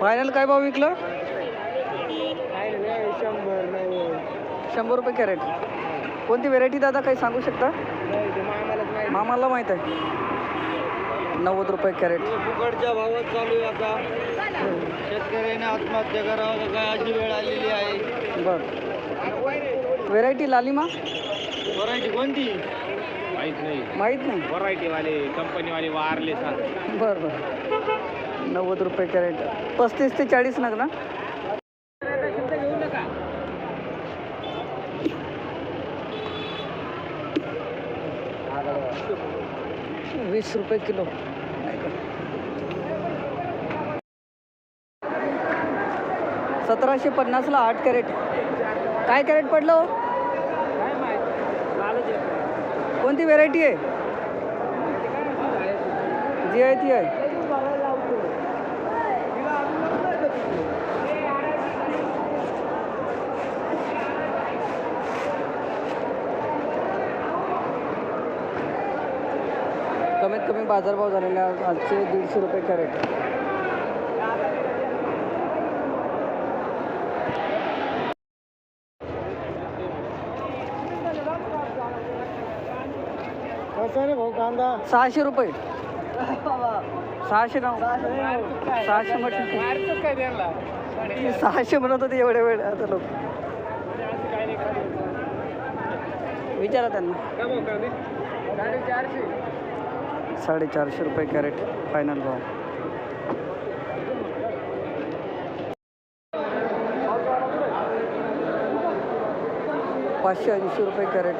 Final काय भाव विकलं? शंभर रुपये कॅरेट. कोणती व्हेरायटी दादा काही सांगू शकता? नाही ते मामालाच माहिती मामाला माहीत आहे. नव्वद रुपये कॅरेट. फुकटच्या भावात चालू आहे आता. शेतकऱ्याने आत्महत्या करावं काय अशी वेळ आलेली आहे. बरं. व्हेरायटी लालिमा व्हरायटी कोणती? माहीत नाही. माहीत नाही. व्हरायटीवाले कंपनीवाले वारले सांग बरं बरं. नव्वद रुपये कॅरेट. पस्तीस ते चाळीस नग ना? वीस रुपये किलो. सतराशे पन्नासला आठ कॅरेट. काय कॅरेट पडलं हो? कोणती व्हेरायटी आहे? जी आहे ती आहे. कमीत कमी बाजारभाव झालेले आहे आजचे दीडशे रुपये कॅरेट. सहाशे रुपये. सहाशे सहाशे म्हटलं सहाशे म्हणत होते एवढ्या वेळ आता लोक. विचारा त्यांना. साडेचारशे रुपये कॅरेट फायनल भाव. पाचशे ऐंशी रुपये कॅरेट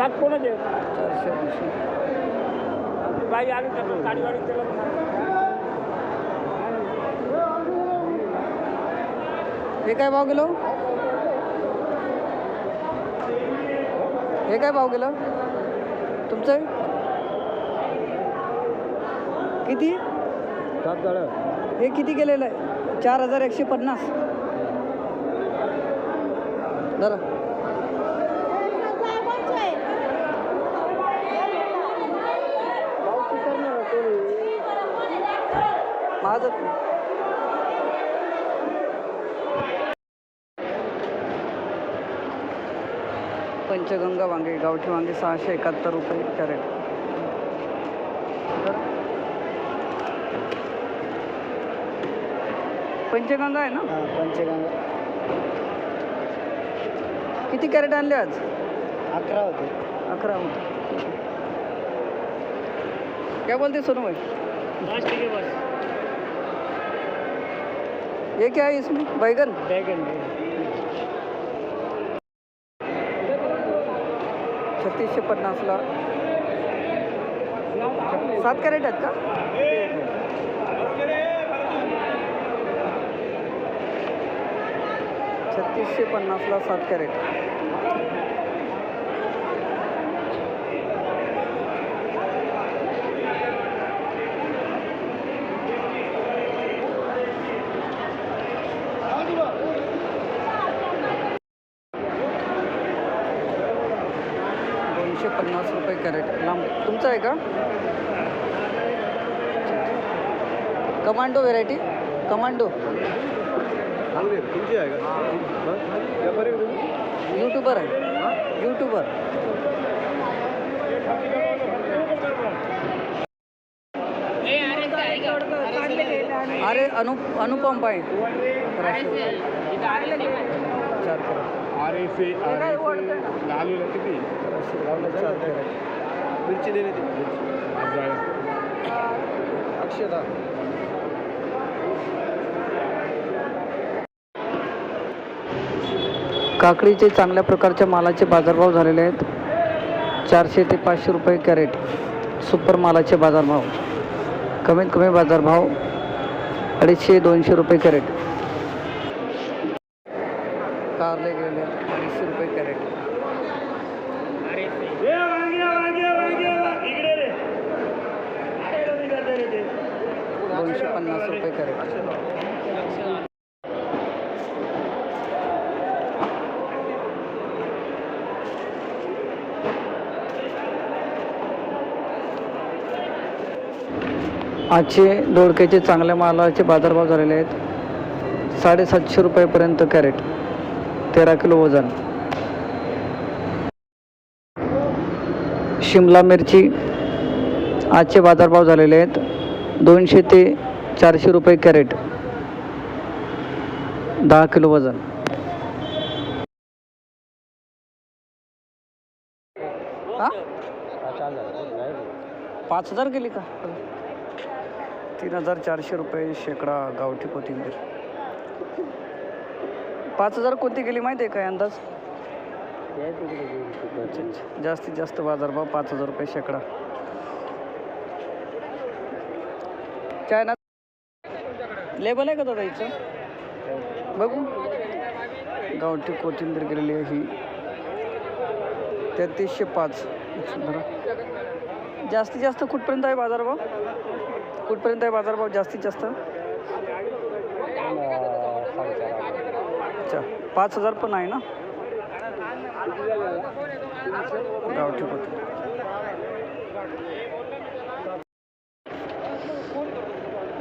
निघून चारशे ऐंशी हे काय भाव गेलो? हे काय भाव गेलं? तुमचं? किती? सात गाड्या. हे किती गेलेलं आहे? चार हजार एकशे पन्नास. जरा माझं पंचगंगा वांगे गावठी वांगे सहाशे एकाहत्तर रुपये कॅरेट. पंचगंगा आहे ना? पंचगंगा. किती कॅरेट आणले आज? अकरा होते. अकरा होते. क्या बोलते सोनू भाई? ये क्या है इसमें? बैगन? बॅगन। छत्तीसशे पन्नासला सात कॅरेट आहेत का? छत्तीसशे पन्नासला सात कॅरेट दोनशे पन्नास रुपये कॅरेट. लांब. तुमचं आहे का? Commando variety? कमांडो. तुमची आहे का? यूट्यूबर आहे यूट्यूबर अरे अनु अनुपम आहे. चार करा. आर ए मिरची ती. अक्षदा. काकडीचे चांगल्या प्रकारच्या मालाचे बाजारभाव झालेले आहेत. चारशे ते पाचशे रुपये कॅरेट सुपर मालाचे बाजारभाव. कमीत कमी बाजारभाव अडीचशे दोनशे रुपये कॅरेट. कारले गेले अडीचशे रुपये कॅरेट. दोनशे पन्नास रुपये कॅरेट. आजचे दोडक्याचे चांगल्या मालाचे बाजारभाव झालेले आहेत. साडेसातशे रुपयेपर्यंत कॅरेट. तेरा किलो वजन. शिमला मिरची आजचे बाजारभाव झालेले आहेत. दोनशे ते चारशे रुपये कॅरेट. दहा किलो वजन. पाच हजार गेली का? तीन हजार चारशे रुपये शेकडा गावठी कोथिंबीर. पाच हजार कोणती गेली माहिती आहे काय अंदाज? अच्छा, अच्छा. जास्तीत जास्त बाजारभाव पाच हजार रुपये शेकडा. चायना लेबल आहे का दादा इथं बघू. गावठी कोथिंबीर गेलेली आहे ही. तेहतीसशे पाच. बरं जास्तीत जास्त कुठपर्यंत आहे बाजारभाव कुठपर्यंत आहे बाजारभाव जास्तीत जास्त अच्छा पाच हजार पण आहे ना? गावठी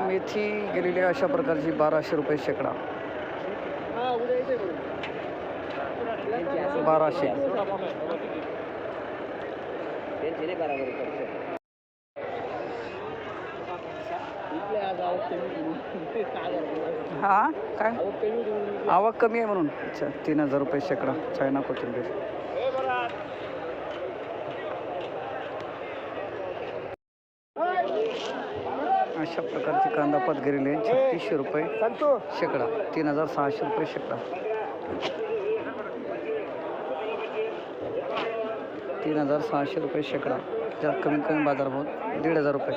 मेथी गेलेली आहे अशा प्रकारची बाराशे रुपये शेकडा. बाराशे. हा? काय? आवक कमी आहे म्हणून. अच्छा तीन हजार रुपये शेकडा. चायना कोथिंबीर. अशा प्रकारची कांदा गेलेली आहे छत्तीसशे रुपये शेकडा. तीन हजार सहाशे रुपये शेकडा. तीन हजार सहाशे रुपये शेकडा. ज्यात कमीत कमी बाजारभाव दीड हजार रुपये.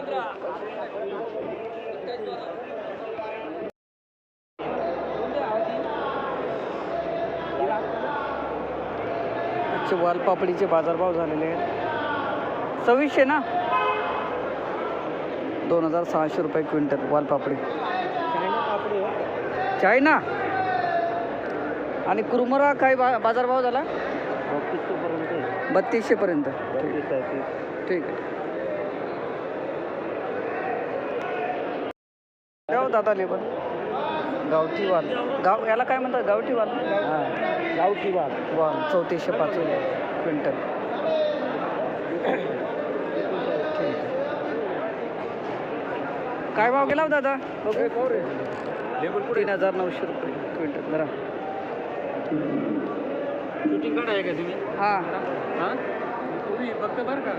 आजचे वालपापडीचे बाजारभाव झालेले आहेत. सव्वीसशे ना? दोन हजार सहाशे रुपये क्विंटल वालपापडी चायना आणि कुरमुरा काय बा बाजारभाव झाला? बत्तीसशे पर्यंत ठीक आहे ठीक आहे. गाव दादा लेबर गावठी वाल. गाव याला काय म्हणतात? गावठी वाल गावठी वाघ? वाल चौतीसशे पाच क्विंटल. ठीक आहे काय भाव गेला हो दादा. तीन हजार नऊशे रुपये क्विंटल. जरा. शूटिंग काढाय का तुम्ही हां. हां? तुम्ही फक्त बरं का.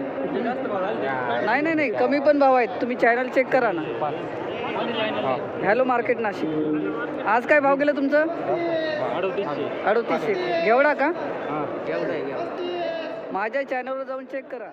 जास्त भाव झाले नाही नाही नाही. कमी पण भाव आहेत. तुम्ही चॅनल चेक करा ना. Hello market Nashik. आज काय भाव गेला तुमचं? अडतीसशे. घेवडा का? माझ्या चॅनलवर जाऊन चेक करा.